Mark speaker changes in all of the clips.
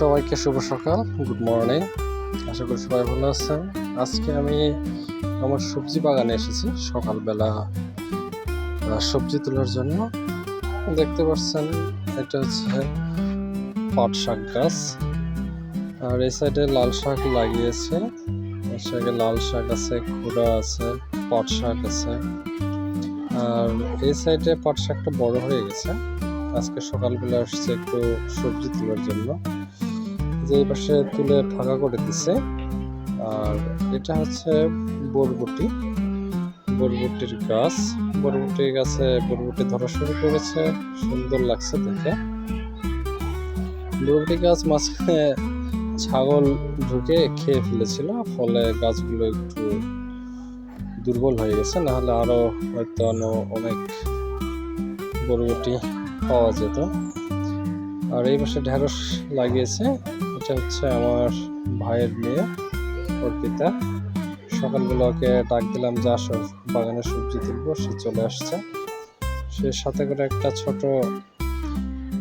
Speaker 1: সবাইকে শুভ সকাল good morning আশা করি সবাই ভালো আছেন। আজকে আমি আমার সবজি বাগানে এসেছি সকালবেলা সবজি তোলার জন্য। দেখতে পাচ্ছেন, এটা হচ্ছে পাট শাক গাছ। আর এই সাইডে লাল শাক লাগিয়েছে। এই সাইডে লাল শাক আছে খুড়া আছে, পাট শাক আছে। আর এই সাইডে পাট শাকটা বড় হয়ে গেছে। আজকে সকালবেলা আসছে একটু সবজি তোলার জন্য। যে পাশে তুলে ফাঁকা করে দিছে। আর এটা হচ্ছে বরবটি। বরবটির গাছ। বরবটি গাছে বরবটি ধরা শুরু করেছে। সুন্দর লাগছে দেখে। বরবটি গাছ মাঝখানে ছাগল ঢুকে খেয়ে ফেলেছিল। ফলে গাছগুলো একটু দুর্বল হয়ে গেছে। নাহলে আরও হয়তো অনেক বরবটি পাওয়া যেত। আর এই পাশে ঢেঁড়স লাগিয়েছে। এটা হচ্ছে আমার ভাইয়ের মেয়ে, অর্পিতা। সকালবেলা ওকে ডাক দিলাম, যে আসো বাগানে সবজি তুলবো। সে চলে আসছে। সে সাথে করে একটা ছোট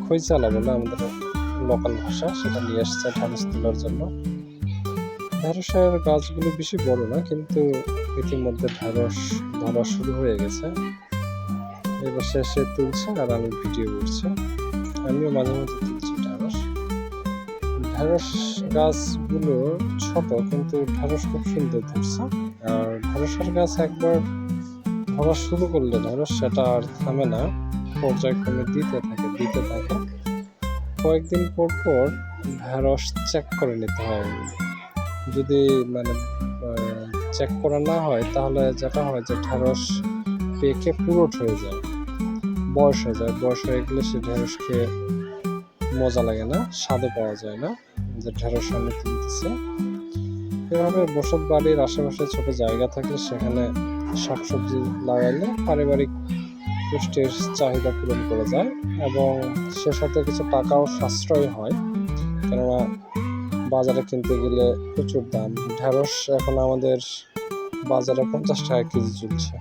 Speaker 1: খৈচালা বলে আমাদের লোকাল ভাষা, সেটা নিয়ে আসছে ঢেঁড়স তোলার জন্য। ঢেঁড়সের গাছগুলো বেশি বড় না, কিন্তু ইতিমধ্যে ঢেঁড়স ধরা শুরু হয়ে গেছে। এবার সে তুলছে আর আমি ভিডিও করছি। আমিও মাঝে মাঝে তুলছি। ঢেঁড়স গাছগুলো ছোট, কিন্তু ঢেঁড়স খুব সুন্দর ধরছে। আর ঢেঁড়সের গাছ একবার ধরা শুরু করলে ঢেঁড়স সেটা আর থামে না, পর্যায়ক্রমে দিতে থাকে দিতে থাকে। কয়েকদিন পর পর ঢেঁড়স চেক করে নিতে হয়। যদি মানে চেক করা না হয়, তাহলে যেটা হয় যে ঢেঁড়স পেকে পুরোট হয়ে যায়, বয়স হয়ে যায়। বয়স হয়ে গেলে সে খেয়ে মজা লাগে না, স্বাদও পাওয়া যায় না যে ঢেঁড়স আমি তুলতেছে। এভাবে বসত বাড়ির আশেপাশে ছোট জায়গা থাকলে সেখানে শাকসবজি লাগাইলে পারিবারিক পুষ্টির চাহিদা পূরণ করা যায় এবং সে সাথে কিছু টাকাও সাশ্রয় হয়। কেননা বাজারে কিনতে গেলে প্রচুর দাম। ঢেঁড়স এখন আমাদের বাজারে পঞ্চাশ টাকা কেজি চলছে।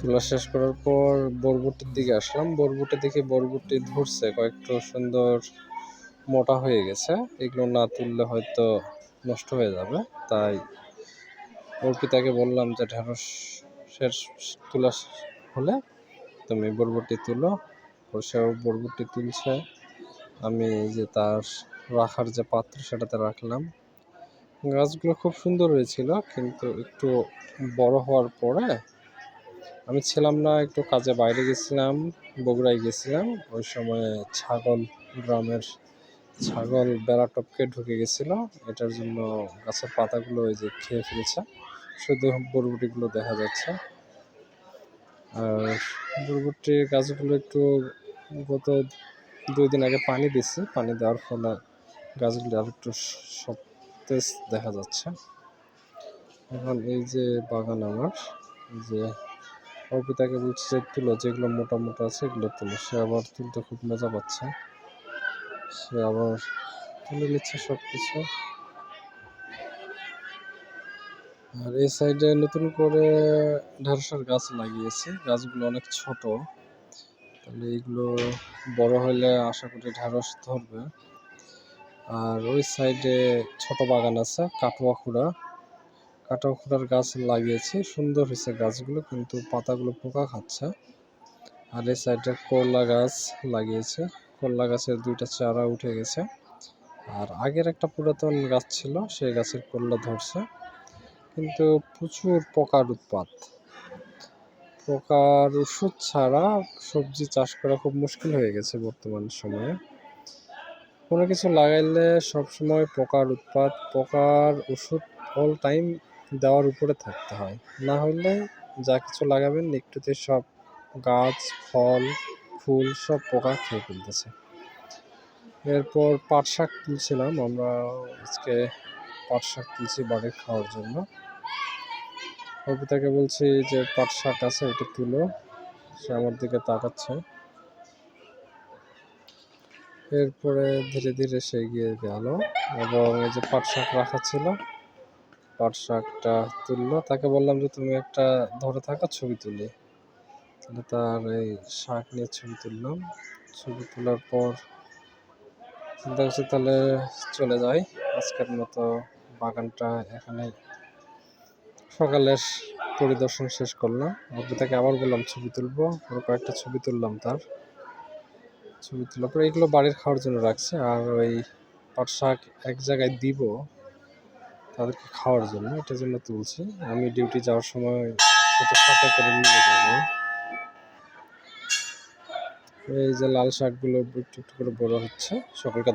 Speaker 1: তোলা শেষ করার পর বরবটির দিকে আসলাম। বরবটি দেখে বরবটি ধরছে, কয়েকটা সুন্দর মোটা হয়ে গেছে। এগুলো না তুললে হয়তো নষ্ট হয়ে যাবে। তাই অর্পিতাকে বললাম যে, ঢেঁড়স শেষ তোলা হলে তুমি বরবটি তুলো। সেও বরবটি তুলছে। আমি যে তার রাখার যে পাত্র, সেটাতে রাখলাম। গাছগুলো খুব সুন্দর হয়েছিল, কিন্তু একটু বড় হওয়ার পরে আমি ছিলাম না, একটু কাজে বাইরে গেছিলাম, বগুড়ায় গেছিলাম। ওই সময় ছাগল গ্রামের ছাগল বেড়া টপকে ঢুকে গেছিল। এটার জন্য গাছের পাতাগুলো ওই যে খেয়ে ফেলেছে। শুধু বরবটিগুলো দেখা যাচ্ছে। আর বরবটি গাছগুলো একটু গত দুই দিন আগে পানি দিছি পানি দেওয়ার ফলে গাছগুলো আর একটু সতেজ দেখা যাচ্ছে। এখন এই যে বাগান আমার যে অর্পিতাকে বলছি যে, তুলো, যেগুলো মোটা মোটা আছে এগুলো তুলো। সে আবার তুলতে খুব মজা পাচ্ছে। সে আবার তুলে নিচ্ছে সব কিছু আর এই সাইডে নতুন করে ঢেঁড়সের গাছ লাগিয়েছে। গাছগুলো অনেক ছোট। তাহলে এইগুলো বড় হলে আশা করি ঢেঁড়স ধরবে। আর ওই সাইডে ছোট বাগান আছে, কাটুয়া খুঁড়া। কাটুয়া খুঁড়ার গাছ লাগিয়েছি। সুন্দর হয়েছে গাছগুলো, কিন্তু পাতাগুলো পোকা খাচ্ছে। আর এই সাইডে করলা গাছ লাগিয়েছে। করলা গাছের দুইটা চারা উঠে গেছে। আর আগের একটা পুরাতন গাছ ছিল, সেই গাছের করলা ধরছে। কিন্তু প্রচুর পোকার উৎপাত। পোকার ওষুধ ছাড়া সবজি চাষ করা খুব মুশকিল হয়ে গেছে বর্তমান সময়ে। কোনো কিছু লাগাইলে সবসময় পোকার উৎপাত, পোকার ওষুধ অল টাইম দেওয়ার উপরে থাকতে হয়। না হলে যা কিছু লাগাবেন একটুতে সব গাছ, ফল, ফুল সব পোকা খেয়ে ফেলতেছে। এরপর পাট শাক তুলছিলাম, আমরা আজকে পাট শাক তুলছি বাড়ির খাওয়ার জন্য। কবিতাকে বলছি যে, পাট শাক আছে, ওটা তুলো, সে আমার দিকে তাকাচ্ছে। এরপরে ধীরে ধীরে সে এগিয়ে গেল এবং এই যে পাট শাক রাখা ছিল পাট শাকটা তুললো। তাকে বললাম যে, তুমি একটা ধরে থাকা ছবি তুলি। তাহলে তার এই শাক নিয়ে ছবি তুললাম। ছবি তোলার পর চিন্তা করছি, তাহলে চলে যাই। আজকের মতো বাগানটা এখানে সকালের পরিদর্শন শেষ করলাম। আপনি তাকে আবার বললাম ছবি তুলবো। আরও কয়েকটা ছবি তুললাম তার। ছবি তোলার পরে এগুলো বাড়ির খাওয়ার জন্য রাখছে। আর ওই পাট শাক এক জায়গায় দিব। তাদেরকে খাওয়ার জন্য এটার জন্য তুলছি। আমি ডিউটি যাওয়ার সময় সেটা সাথে করে নিয়ে যাব। এই যে লাল শাকগুলো একটু একটু করে বড় হচ্ছে সকালকার